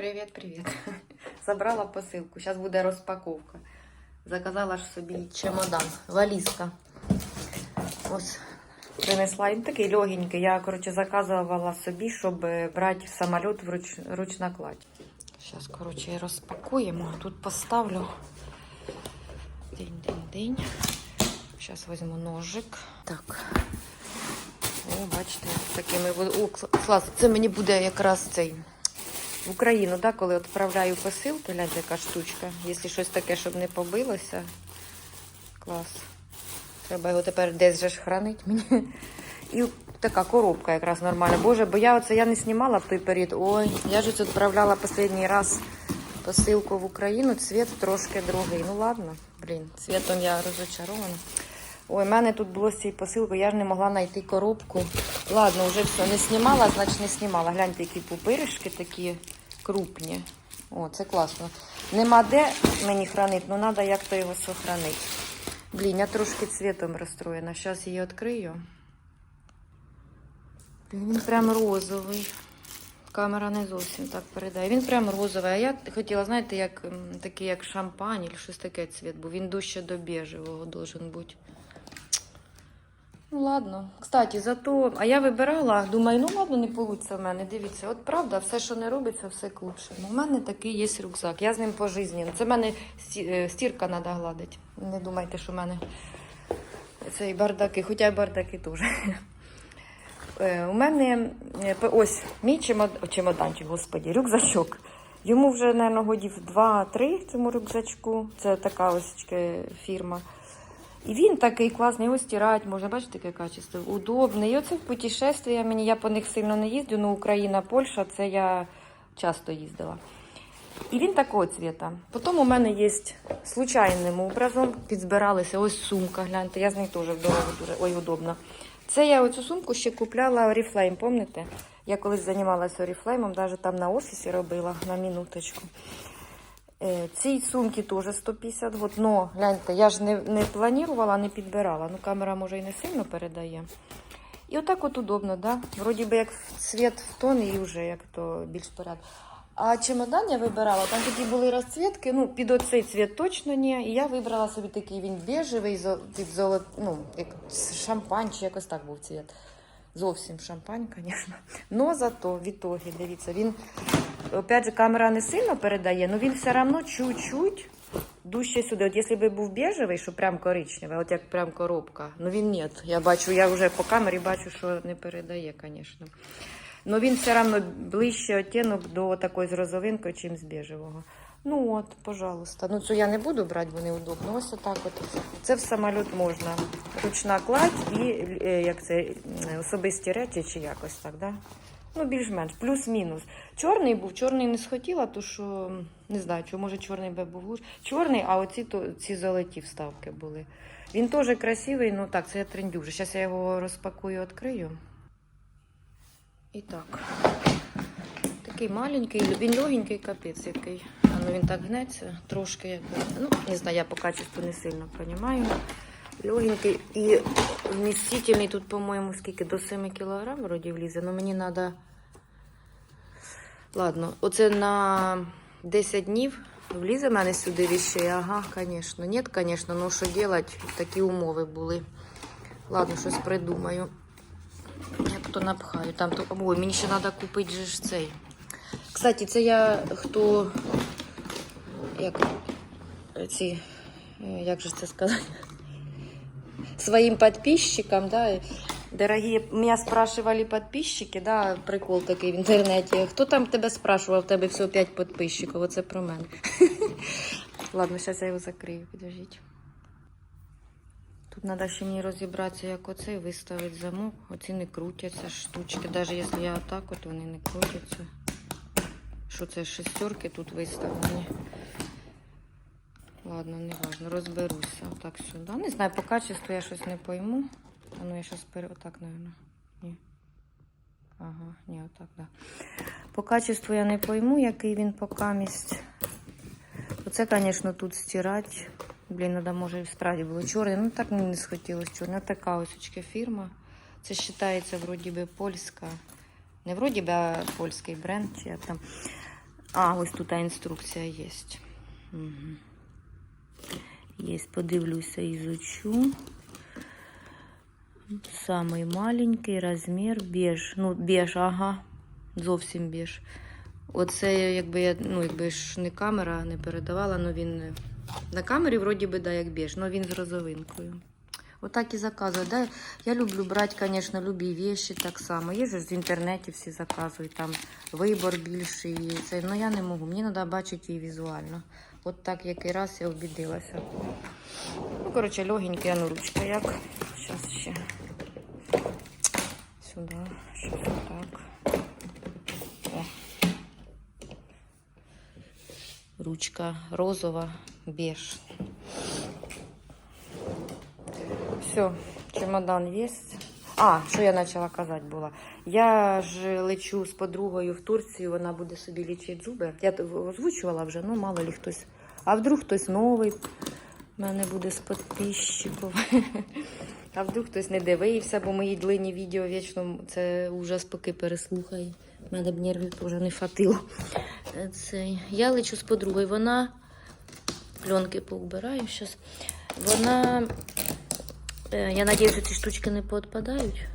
Привіт, привіт. Забрала посилку. Зараз буде розпаковка. Заказала ж собі чемодан, валізка. Ось принесла він такий легенький. Я, коротше, заказувала собі, щоб брати в самоліт в руч... ручна кладь. Зараз, коротше, розпакуємо. Тут поставлю. День-день-день. Зараз візьму ножик. Так. О, бачите, такими. О, клас. Це мені буде якраз цей в Україну, да, коли відправляю посилки, гляньте, яка штучка. Якщо щось таке, щоб не побилося. Клас. Треба його тепер десь же ж хранить мені. І така коробка якраз нормальна. Боже, бо я оце я не знімала в той період. Ой, я ж відправляла останній раз посилку в Україну. Цвіт трошки другий. Ну ладно, блін, цвітом я розочарована. Ой, в мене тут було з цією посилкою, я ж не могла знайти коробку. Ладно, вже все, не знімала, значить не знімала. Гляньте, які пупиришки такі крупні. О, це класно. Нема де мені хранити, ну треба як-то його сохранити. Блін, я трошки цвітом розстроєна. Зараз її відкрию. Він прям розовий. Камера не зовсім так передає. Він прям розовий. А я хотіла, знаєте, як такий як шампань, або щось таке цвіт, бо він дужче до біжевого должен бути. Ну ладно. Кстати, зато. А я вибирала, думаю, ну ладно, не вийде в мене. Дивіться, от правда, все, що не робиться, все к. У мене такий є рюкзак. Я з ним по. Це в мене е, стірка треба гладити. Не думайте, що в мене цей бардаки, хоча й бардаки теж. Е, У мене е, ось мій чемод- чемоданчик, господі, рюкзачок. Йому вже, мабуть, годів 2-3 цьому рюкзачку. Це така ось фірма. І він такий класний, його стирати можна, бачите, яке качество. Удобний. І оце в путешествия мені, я по них сильно не їздю, але Україна, Польща, це я часто їздила. І він такого цвіта. Потім у мене є случайним образом, підзбиралися ось сумка, гляньте, я з нею теж вдома дуже ой, удобно. Це я оцю сумку ще купляла Oriflame, пам'ятаєте? Я колись займалася Oriflame, навіть там на офісі робила на минуточку. Е, Цій сумки теж 150 год. Но гляньте, я ж не, не планувала, не підбирала. Ну, камера може і не сильно передає. І отак от удобно, да? Вроді би як цвіт в тон і вже як то більш порядок. А чемодан я вибирала, там такі були розцвітки, ну, під оцей цвіт точно ні. І я вибрала собі такий він бежевий, зо- під золот, ну, як шампань, чи якось так був цвіт. Зовсім шампань, звісно. Но зато в ітогі, дивіться, він, опять же, камера не сильно передає, але він все одно чуть-чуть дужче сюди. От якщо був бежевий, що прям коричневий, от як прям коробка. Ну він ні. Я бачу, я вже по камері бачу, що не передає, звісно. Ну він все одно ближче оттінок до такої з розовинкою, чим з бежевого. Ну от, пожалуйста. Ну цю я не буду брати, бо неудобно. Ось отак от. Це в самоліт можна. Ручна кладь і е, як це, особисті речі чи якось так, да? Ну, більш-менш, плюс-мінус. Чорний був, чорний не схотіла, то що не знаю, чи може чорний би був лучше. Чорний, а оці то ці золоті вставки були. Він теж красивий, ну так, це я трендю вже. Зараз я його розпакую, відкрию. І так. Такий маленький, він легенький капець який. А ну він так гнеться, трошки як. Ну, не знаю, я по качеству не сильно розумію. Легенький і вмістительний тут, по-моєму, скільки до 7 кг вроді влізе, але мені треба. Ладно, оце на 10 днів влізе в мене сюди віщей. Ага, звісно. Ні, звісно, ну що робити, такі умови були. Ладно, щось придумаю. Як то напхаю. Там то. Ой, мені ще треба купити же цей. Кстати, це я хто. Як ці. е, Як же це сказати? Своим подписчикам, да. Дорогие, меня спрашивали подписчики, да, прикол такий в інтернеті. Хто там тебе спрашивав? В тебе всього 5 підписчиків, оце про мене. Ладно, зараз я його закрию, підождіть. Тут треба ще мені розібратися, як оцей виставити замок. Оці не крутяться штучки. Навіть якщо я отак, от вони не крутяться. Що це шестерки тут виставлені. Ладно, не важно, розберуся. Отак сюди. Не знаю, по качеству я щось не пойму. А ну я зараз пере... Отак, мабуть. Ні. Ага, ні, отак, да. По качеству я не пойму, який він покамість. Оце, звісно, тут стирати. Блін, треба, може, і справді було чорний. Ну так мені не схотілося чорний. Така ось фірма. Це вважається, вроді би, польська. Не вроді би, а польський бренд. Чи там. А, ось тут інструкція є. Угу. Є, подивлюся, изучу. Самий маленький розмір беж. Ну, беж, ага. Зовсім беж. Оце, якби я, ну, якби ж не камера не передавала, але він на камері вроді би да, як беж, але він з розовинкою. Отак і заказую. Да? Я люблю брати, звісно, любі вещи так само. Є ж в інтернеті всі заказують, там вибор більший. Це, ну я не можу. Мені треба бачити її візуально. От так який раз я обідилася. Ну, коротше, легенький, а ну ручка як. Зараз ще. Сюди. Щас так. О. Ручка розова, беж. Все, чемодан є. А, що я почала казати була. Я ж лечу з подругою в Турцію, вона буде собі лічити зуби. Я озвучувала вже, ну мало ли хтось. А вдруг хтось новий в мене буде з підписчиків. А вдруг хтось не дивився, бо мої длинні відео вічно це ужас, поки переслухаю. Мене б нервів теж не хватило. Е, Цей. Я лечу з подругою. Вона пленки поубираю зараз. Вона Я надіюсь, що ці штучки не поотпадають.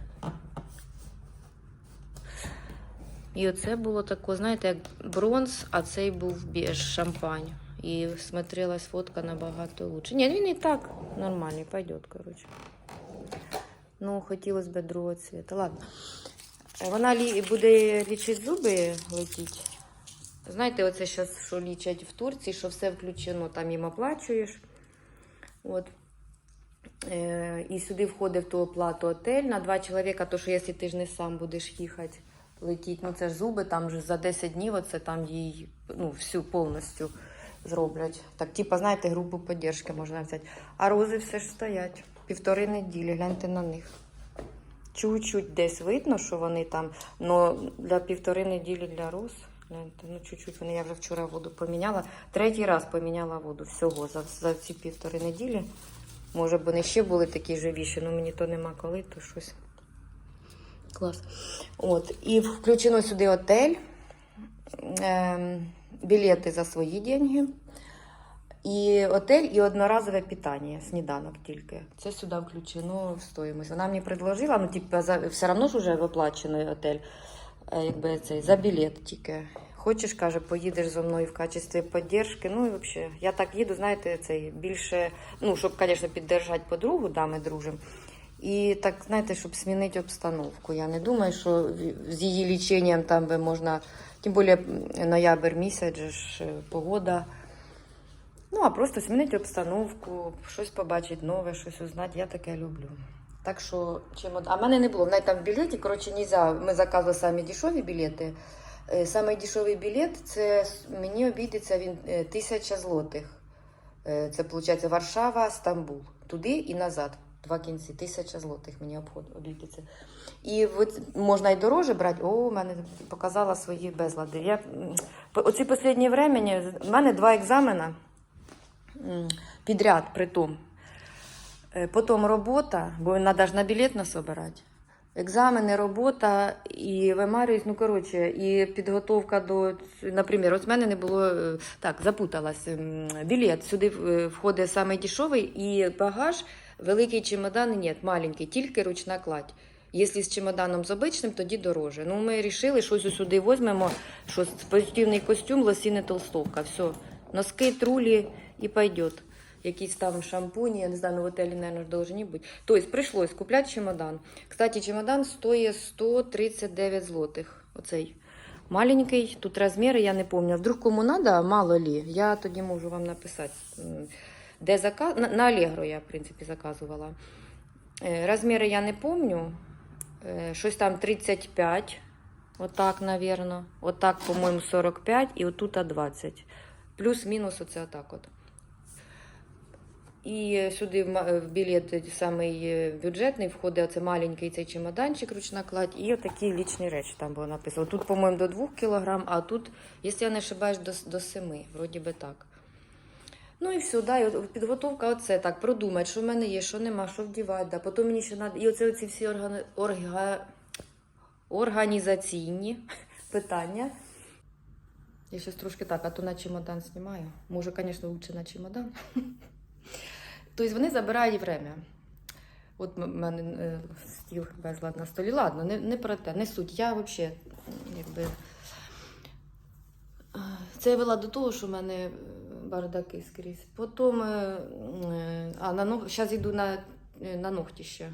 І оце було таке, знаєте, як бронз, а цей був біж шампань. І смотрелась фотка набагато лучше. Ні, він і так нормальний, пойдет, коротше. Ну, хотілося б другого цвіта. Ладно. Вона лі... буде лічити зуби летіть. Знаєте, оце зараз, що лічать в Турції, що все включено, там їм оплачуєш. От. Е, І сюди входить в ту оплату отель на два чоловіка, то що якщо ти ж не сам будеш їхати, летіть, ну це ж зуби, там же за 10 днів оце там їй ну, всю повністю зроблять. Так, типа, знаєте, групу підтримки можна взяти. А рози все ж стоять. Півтори неділі, гляньте на них. Чуть-чуть десь видно, що вони там, але для півтори неділі для роз. Гляньте, ну чуть-чуть вони я вже вчора воду поміняла. Третій раз поміняла воду всього за, за ці півтори неділі. Може б вони ще були такі живіші, але мені то нема коли, то щось. Клас. От. І включено сюди отель, ем, білети за свої деньги. І отель, і одноразове питання, сніданок тільки. Це сюди включено в стоїмость. Вона мені предложила, ну, типу, за, все одно ж вже оплачений отель, е, якби цей, за білет тільки. Хочеш, каже, поїдеш зі мною в качестві підтримки. Ну і взагалі, я так їду, знаєте, цей більше, ну, щоб, звісно, підтримати подругу, да, ми дружимо. І так, знаєте, щоб змінити обстановку. Я не думаю, що з її ліченням там би можна, тим більше ноябрь місяць, ж, е, погода. Ну, а просто змінити обстановку, щось побачити нове, щось узнати. Я таке люблю. Так що, чим. А в мене не було. Навіть там в білеті, коротше, нельзя. Ми заказували самі дешеві білети. Е, Самий дешевий білет, це мені обійдеться він е, тисяча злотих. Е, Це виходить Варшава, Стамбул. Туди і назад. Два кінці, тисяча злотих мені обійдеться. І можна й дороже брати. О, у мене показала свої безлади. Я, оці останні времені, в мене два екзамена підряд при тому. Е, Потім робота, бо треба ж на білет нас обирати. Екзамени, робота і вимарююсь, ну коротше, і підготовка до, наприклад, ось в мене не було е, так, запуталась. Білет сюди е, входить саме дешевий і багаж, великий чемодан, ні, маленький, тільки ручна кладь. Якщо з чемоданом з обичним, тоді дороже. Ну, ми вирішили, щось сюди візьмемо, що спортивний костюм, лосіни толстовка. Все, носки, трулі і пойдет. Якісь там шампуні, я не знаю, ну в отелі, мабуть, должны бути. Тобто прийшлось купляти чемодан. Кстати, чемодан стоїть 139 злотих. Оцей маленький, тут розміри, я не пам'ятаю. Вдруг кому треба, мало лі, я тоді можу вам написати. Де заказ... На, на Allegro я, в принципі, заказувала. Е, Розміри я не пам'ятаю. Е, Щось там 35. Отак, навірно. Отак, по-моєму, 45 і отут 20. Плюс-мінус оце отак от. І сюди в ма- білет самий е, бюджетний входить оце маленький цей чемоданчик, ручна кладь, і отакі лічні речі там було написано. Тут, по-моєму, до 2 кг, а тут, якщо я не ошибаюсь, до, до 7, вроді би так. Ну і все, да, і підготовка оце так, продумати, що в мене є, що нема, що вдівати. Да. Потім мені ще треба. І оце оці всі органи... орга... організаційні питання. Я зараз трошки так, а то на чемодан знімаю. Може, звісно, лучше на чемодан. Тобто вони забирають время. От в мене е, стіл безлад на столі. Ладно, не, не про те, не суть. Я взагалі, якби. е, Це я вела до того, що в мене бардаки скрізь. Потім, е, а на ног... зараз йду на, на ногті ще.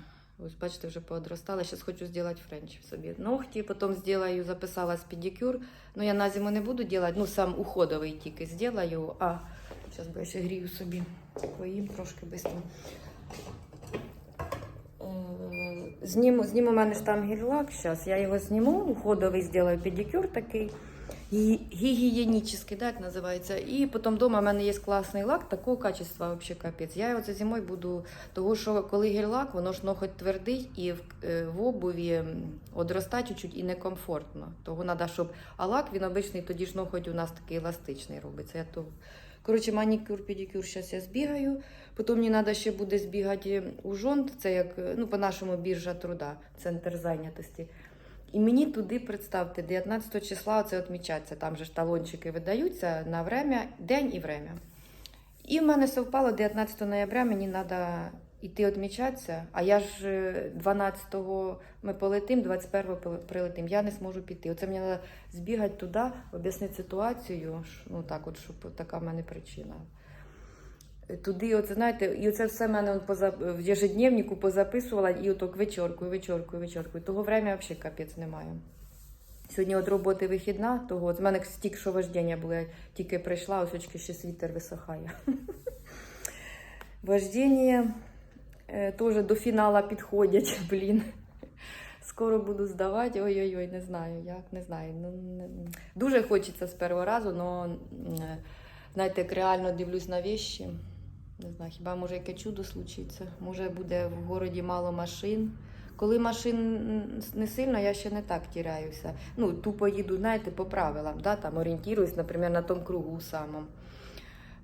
Ось бачите, вже поодростала. Зараз хочу зробити френч собі. Ногті, потім зроблю, записалась педикюр. Ну, я на зиму не буду робити, ну сам уходовий тільки зроблю. Зараз бо я ще грію собі. Поїм трошки швидко. Е, Зніму, зніму у мене там гель-лак зараз. Я його зніму, уходовий зроблю педикюр такий. Гі- Гігієнічний, так називається. І потім вдома в мене є класний лак, такого качества взагалі капець. Я його це зимою буду, тому що коли гель-лак, воно ж ноготь твердий і в, е, в обуві одростає чуть-чуть і некомфортно. Того треба, щоб. А лак він обичний, тоді ж ноготь у нас такий еластичний робиться. Я то... Коротше, манікюр, педикюр, зараз я збігаю. Потім мені треба ще буде збігати у жонт, це як е, ну, по-нашому біржа труда, центр зайнятості. І мені туди, представте, 19 числа це відмічаться, там же ж талончики видаються на время, день і время. І в мене совпало 19 ноября, мені треба йти відмічатися, а я ж е, 12-го ми полетим, 21-го пили- прилетим. Я не зможу піти. Оце мені треба збігати туди, об'яснити ситуацію, ну так от, щоб така в мене причина. Туди, оце знаєте, і оце все в мене поза, в ежедневнику позаписувала, і отак вечоркою, вечоркою, вечоркою. Того время взагалі капець немає. Сьогодні от роботи вихідна, того от, з мене стільки що вождіння було, я тільки прийшла, ось очки ще світер висохає. Вождіння е, теж до фіналу підходять, блін. Скоро буду здавати. Ой-ой-ой, не знаю, як, не знаю. Ну, не... Дуже хочеться з першого разу, але знаєте, як реально дивлюсь на вещі. Не знаю, хіба може яке чудо случиться? Може буде в городі мало машин. Коли машин не сильно, я ще не так тіряюся. Ну, тупо їду, знаєте, по правилам, да? там орієнтуюсь, наприклад, на тому кругу самому.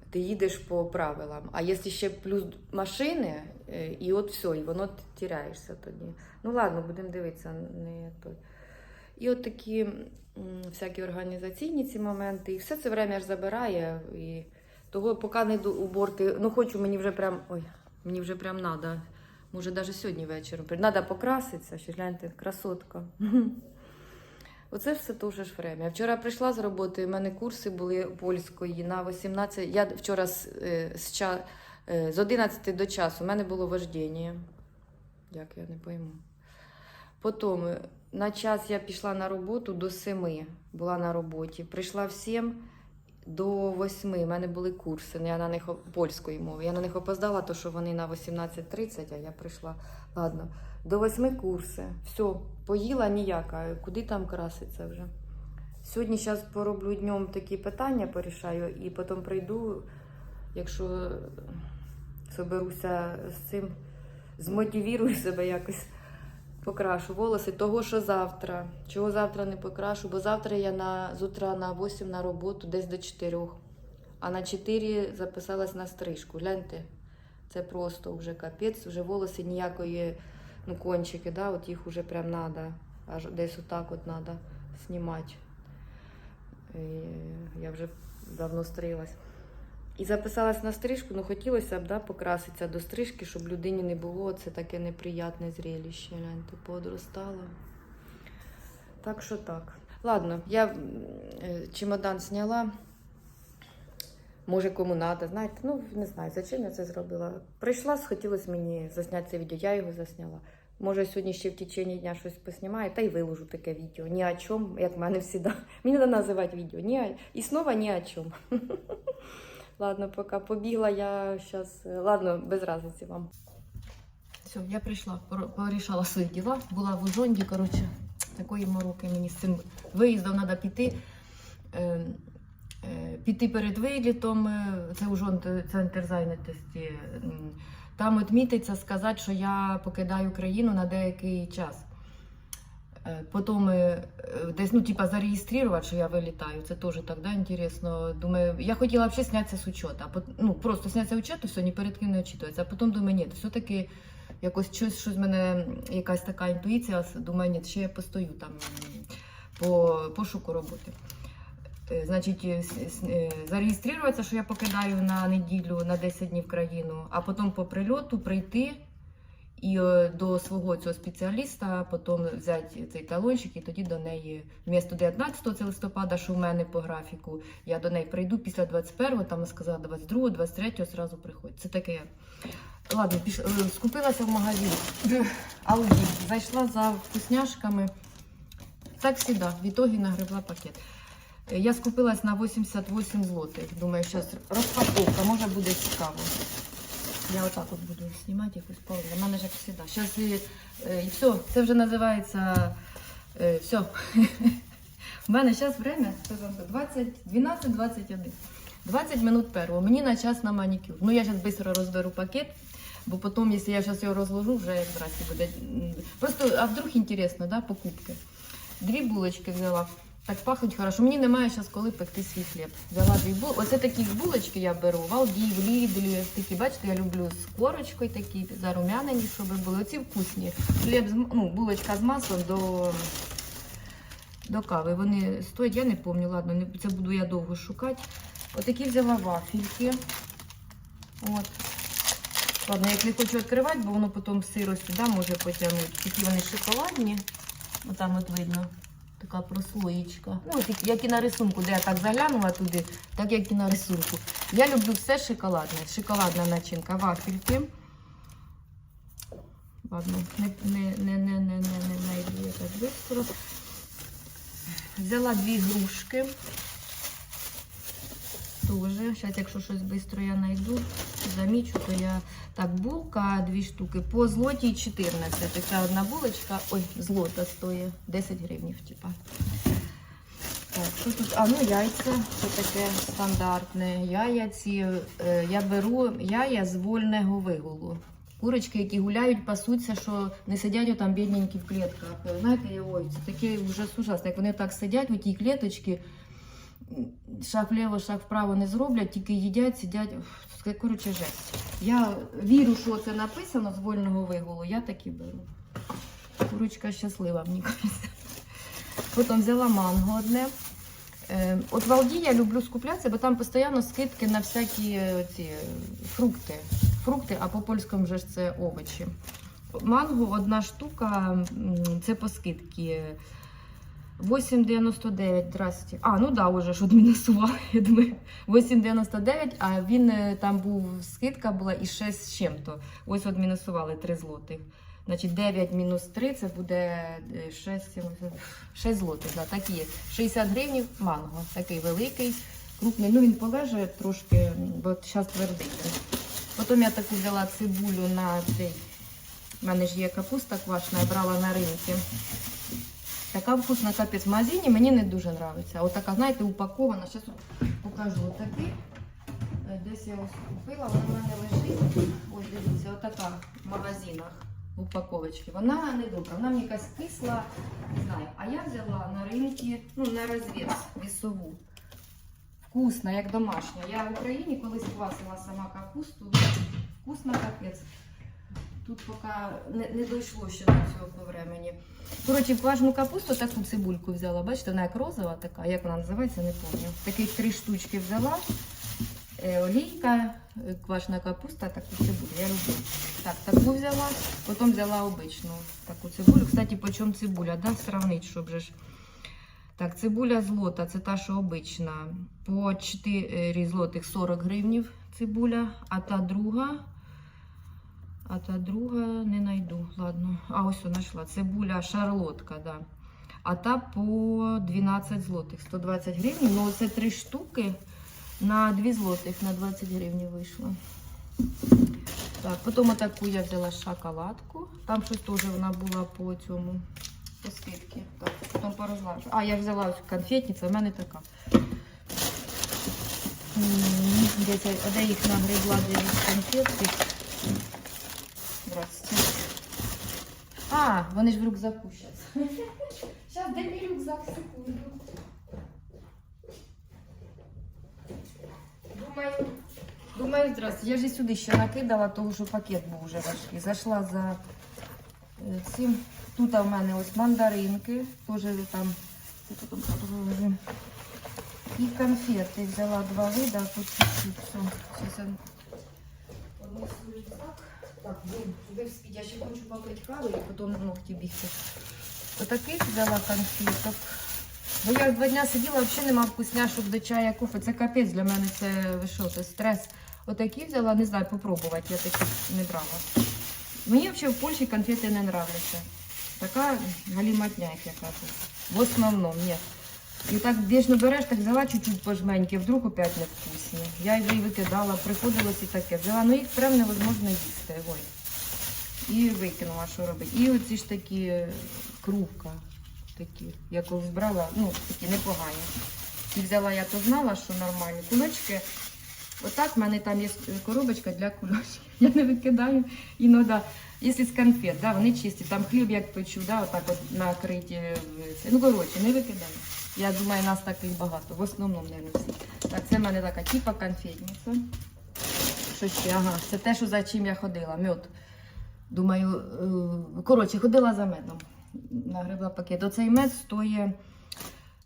Ти їдеш по правилам. А якщо ще плюс машини, е, і от все, і воно тіряєшся тоді. Ну ладно, будемо дивитися. Не той. І от такі всякі організаційні ці моменти. І все це время ж забирає. І того, поки не йду уборки, ну хочу, мені вже прям. Ой, мені вже прям надо. Може, навіть сьогодні вечором. Треба покраситися, ще гляньте, красотка. Оце все дуже ж время. Вчора прийшла з роботи, у мене курси були польської на 18. Я вчора з, е, з, е, з 11 до часу у мене було вождіння. Як я не пойму. Потім е, на час я пішла на роботу до 7, була на роботі. Прийшла в 7 до 8. У мене були курси. Я на них польської мови. Я на них опоздала, то що вони на 18.30, а я прийшла. Ладно, до 8 курси. Все, поїла ніяка. Куди там краситься вже? Сьогодні зараз пороблю днем такі питання, порішаю, і потім прийду, якщо соберуся з цим, змотивірую себе якось. Покрашу волоси того, що завтра. Чого завтра не покрашу? Бо завтра я на, з утра на 8 на роботу, десь до 4. А на 4 записалась на стрижку. Гляньте, це просто вже капець, вже волоси ніякої, ну, кончики, да, от їх вже прям надо. Аж десь отак от надо знімати. Я вже давно стрилась. І записалась на стрижку, ну хотілося б да, покраситися до стрижки, щоб людині не було це таке неприятне зрелище. Гляньте, подростала. Так що так. Ладно, я е, чемодан зняла. Може, кому треба, знаєте, ну не знаю, зачем я це зробила. Прийшла, схотілося мені засняти це відео, я його засняла. Може, сьогодні ще в течение дня щось поснімаю, та й виложу таке відео. Ні о чому, як в мене завжди. Мені треба називати відео. Ні, і знову ні о чому. Ладно, поки побігла я зараз. Ладно, без разниці вам. Все, я прийшла, пор- порішала свої діла. Була в Ужонді, коротше, такої мороки мені з цим виїздом треба піти. Е, е, піти перед вилітом, е, це Ужонд е, центр зайнятості. Там відмітиться сказати, що я покидаю країну на деякий час. Е, Потім е, десь, ну, типа, зареєструвати, що я вилітаю. Це теж так, да, інтересно. Думаю, я хотіла взагалі знятися з учета. Ну, просто знятися з учету, все, ні перед ким не очитується. А потім думаю, ні, все-таки якось щось, щось в мене якась така інтуїція. Думаю, ні, ще я постою там по пошуку роботи. Е, Значить, зареєструватися, що я покидаю на неділю на 10 днів країну, а потім по прильоту прийти і е, до свого цього спеціаліста, потім взяти цей талончик і тоді до неї вмісто 19 це листопада, що в мене по графіку, я до неї прийду після 21-го, там сказала 22-го, 23-го зразу приходь. Це таке. Ладно, піш... е, скупилася в магазин. Алді. Зайшла за вкусняшками. Так завжди, в ітогі нагребла пакет. Е, Я скупилась на 88 злотих. Думаю, зараз розпаковка, може буде цікаво. Я отак от буду знімати якусь паузу. У мене ж як завжди. Зараз і, е, все, це вже називається е, все. У мене зараз время що там, 20, 12, 21. 20 минут первого. Мені на час на манікюр. Ну я зараз швидко розберу пакет, бо потім, якщо я зараз його розложу, вже як буде. Просто, а вдруг інтересно, да, покупки. Дві булочки взяла. Так пахнуть хорошо. Мені немає зараз коли пекти свій хліб. Взяла дві булочки. Оце такі булочки я беру. В Алді, в Лідлі. Такі, бачите, я люблю з корочкою такі, зарум'янені, щоб були. Оці вкусні. Хліб, з ну, булочка з маслом до, до кави. Вони стоять, я не пам'ятаю, ладно, не, це буду я довго шукати. Отакі взяла вафельки. От. Ладно, як не хочу відкривати, бо воно потім сирості да, може потягнути. Такі вони шоколадні. Отам от видно. Така прослоєчка. Ну, як і на рисунку, де я так заглянула туди, так як і на рисунку. Я люблю все шоколадне. Шоколадна начинка, вафельки. Ладно, не, не, не, не, не, не, не знайду я так швидко. Взяла дві грушки. Тоже. Зараз, якщо щось швидко я знайду, замічу, то я. Так, булка, дві штуки. По злоті 14. Така одна булочка. Ой, злота стоїть 10 гривень, типа. Так, що тут? А, ну яйця. Це таке стандартне. Яйці. Е, я беру яя з вольного вигулу. Курочки, які гуляють, пасуться, що не сидять отам бідненькі в клітках. Знаєте, ой, це таке вже ужасно. Як вони так сидять у тій клеточці, шаг вліво, шаг вправо не зроблять, тільки їдять, сидять. Коротше жесть. Я вірю, що це написано з вольного вигулу, я так і беру. Курочка щаслива, мені кажеться. Потім взяла манго одне. Е, От в Алді я люблю скуплятися, бо там постійно скидки на всякі е, ці фрукти. Фрукти, а по польському вже ж це овочі. Манго одна штука, це по скидці. 8,99, здрасте. А, ну да, уже ж відмінусував, я думаю. 8,99, а він е, там був скидка була і 6 з чим-то. Ось відмінусували 3 злотих. Значить, 9 мінус 3 це буде 6, 6 злотих, да, так є. 60 гривень манго, такий великий, крупний. Ну він полежить трошки, бо зараз твердий. він. Потім я таку взяла цибулю на цей. У мене ж є капуста квашена, я брала на ринку. Така вкусна капець в магазині мені не дуже подобається. Отака, знаєте, упакована. Зараз покажу отакий. Е, Десь я ось купила, вона в мене лежить. Ось дивіться, отака в магазинах в упаковочці. Вона не добра, вона мені якась кисла, не знаю. А я взяла на ринку, ну, на розвіз вісову. Вкусна, як домашня. Я в Україні колись квасила сама капусту. Вкусна капець. Тут поки не, не дійшло ще до цього по времені. Коротше, квашену капусту таку цибульку взяла. Бачите, вона як розова така, як вона називається, не пам'ятаю. Таких три штучки взяла. Е, олійка, е, квашена капуста, таку цибулю. Я люблю. Так, таку взяла, потім взяла обичну таку цибулю. Кстати, по чому цибуля? Да? Сравнить, щоб же ж. Так, цибуля злота, це та, що обична. По 4 злотих 40 гривнів цибуля, а та друга. А та друга не знайду. Ладно. А ось вона знайшла. Цибуля шарлотка, да. А та по 12 злотих, 120 гривень. Ну, це три штуки на 2 злотих, на 20 гривень вийшло. Так, потім таку я взяла шоколадку. Там щось теж вона була по цьому, по скидці. Так, потім порозлажу. А, я взяла ось конфетниця, в мене така. М, Де, це, де їх нагребла, де їх конфетки? Здрасте. А, вони ж в рюкзаку зараз. Зараз, де мій рюкзак, секунду. Думаю, думаю, здрасте. Я ж сюди ще накидала, тому що пакет був вже важкий. Зайшла за е, цим. Тут в мене ось мандаринки. Теж там. І конфети взяла два вида, тут чуть-чуть. Все, Сейчас я... Одну свій рюкзак. Так, ви я ще хочу попити каву і потім на ногті бігти. Отаких взяла конфеток. Бо я два дня сиділа, взагалі нема вкусняшок до чая, кофе. Це капець для мене, це ви це стрес. Отакі взяла, не знаю, попробувати, я такі не брала. Мені взагалі в Польщі конфети не нравляться. Така галіматня, як я кажу. В основному, ні. І так вічно береш, так взяла чуть-чуть пожменьки, вдруг опять не вкусні. Я її викидала, приходилось і таке. Взяла, ну їх прям невозможно їсти. Ой. І викинула, що робити. І оці ж такі е. Такі. Я колись брала, ну, такі непогані. І взяла, я то знала, що нормальні. Кулечки. Отак в мене там є коробочка для кульочків. Я не викидаю іноді. Якщо з конфет, да, вони чисті, там хліб як печу, да, отак от накриті. е. Ну, коротше, не викидаю. Я думаю, нас таких багато. В основному не всі. Так, це в мене така типа конфетниця. Що ще? Ага, це те, що за чим я ходила. Мед. Думаю, е, коротше, ходила за медом. Нагребла пакет. Оцей мед стоїть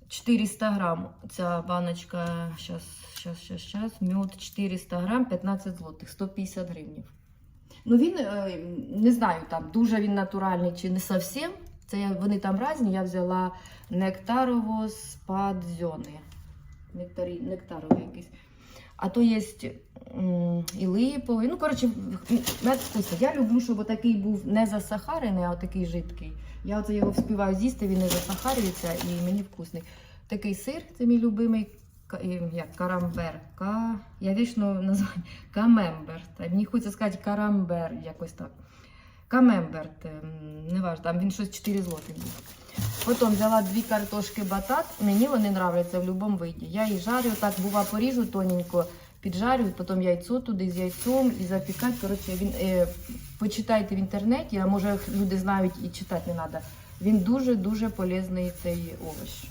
400 грам. Ця баночка, щас, щас, щас, щас, мед 400 грам, 15 злотих, 150 гривнів. Ну він, е, не знаю, там дуже він натуральний чи не зовсім. Це вони там різні. Я взяла нектарово спадзьони. Нектарі, нектаровий якийсь. А то є і липовий. Ну, коротше. Я люблю, щоб такий був не засахарений, а такий жидкий. Я оце його вспіваю з'їсти, він не засахарюється і мені вкусний. Такий сир, це мій любимий. Як карамбер. Ка... Я вічно називаю камембер. Та мені хочеться сказати карамбер, якось так. Камемберт, ем, не важливо, там він щось 4 злотих був. Потім взяла дві картошки батат. Мені вони нравляться в будь-якому виді. Я їх жарю, так бува поріжу тоненько, піджарю, потім яйцо туди з яйцом і запікати. Коротше, він, е, почитайте в інтернеті, а може люди знають і читати не треба. Він дуже-дуже полезний цей овощ.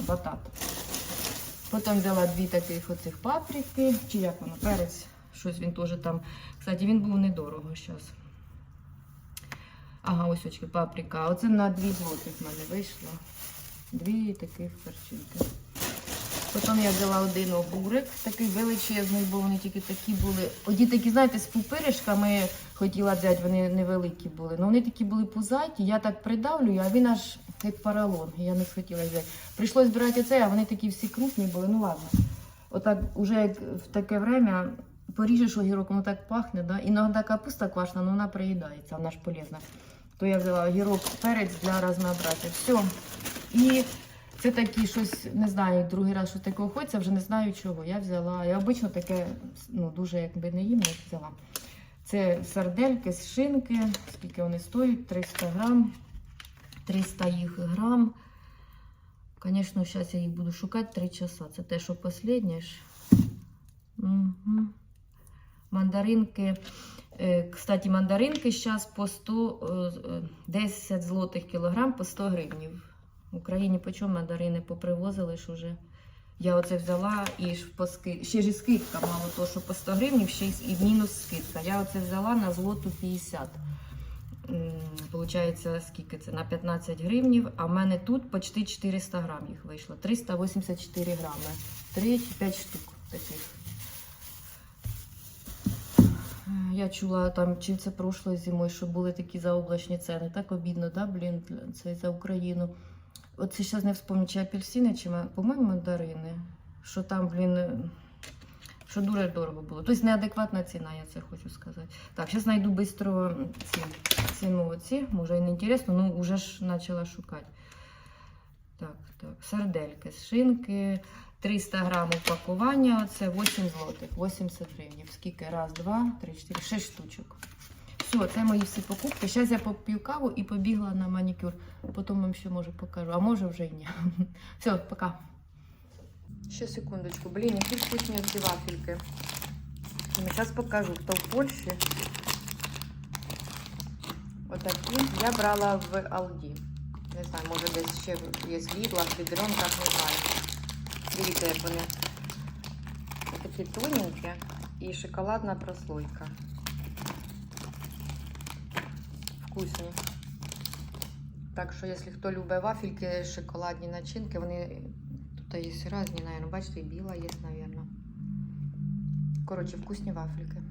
Батат. Потім взяла дві таких оцих паприки, чи як воно, перець. Щось він теж там. Кстати, він був недорого зараз. Ага, ось очки, паприка. Оце на 2 злотих в мене вийшло. Дві таких перчинки. Потім я взяла один огурик, такий величезний, бо вони тільки такі були. Оді такі, знаєте, з пупиришками хотіла взяти, вони невеликі були. Ну вони такі були пузаті, я так придавлю, а він аж як паралон. Я не хотіла взяти. Прийшлось брати це, а вони такі всі крупні були. Ну ладно. Отак, уже як в таке время поріжеш огірок, воно так пахне, да? іноді капуста квашена, але вона приїдається, вона ж полезна. То я взяла огірок, перець для разнообразия. Все. І це такі щось, не знаю, другий раз що таке хочеться, вже не знаю чого. Я взяла. Я обично таке ну, дуже якби не їм, я взяла. Це сардельки з шинки, скільки вони стоять, 300 грам, 300 їх грам. Звісно, зараз я їх буду шукати 3 часа. Це те, що останнє. Угу. Мандаринки. Е, Кстати, мандаринки зараз по 100, е, 10 злотих кілограм по 100 гривнів. В Україні по чому мандарини попривозили ж уже. Я оце взяла і ж по ски... ще ж і скидка, мало того, що по 100 гривень, ще і мінус скидка. Я оце взяла на злоту 50. Получається, скільки це? На 15 гривнів, а в мене тут почти 400 грам їх вийшло. 384 грами. 3 чи 5 штук таких. Я чула там, чи це прошлою зимою, що були такі заоблачні ціни. Так обідно, да, блін, це за Україну. Це зараз не вспомню, чи апельсини, чи, по-моєму, мандарини. Що там, блін, що дуже дорого було. Тобто неадекватна ціна, я це хочу сказати. Так, зараз знайду швидко ці, ціну оці. Може і не інтересно, ну вже ж почала шукати. Так, так, сардельки шинки. 300 грам упакування, це 8 злотих, 80 гривень. Скільки? Раз, два, три, чотири, шість штучок. Все, це мої всі покупки. Зараз я поп'ю каву і побігла на манікюр. Потім вам ще може покажу, а може вже й ні. Все, пока. Ще секундочку. Блін, які вкусні ці вафельки. Зараз покажу, хто в Польщі. Отакі я брала в Алді. Не знаю, може десь ще є в Лідлах, в Бідронках, не знаю. Дивіться, вони. Такі тоненькі і шоколадна прослойка. Вкусні. Так що, якщо хто любить вафельки, шоколадні начинки, вони Тут є різні, наверное, бачите, і біла є, мабуть. Коротше, вкусні вафлики.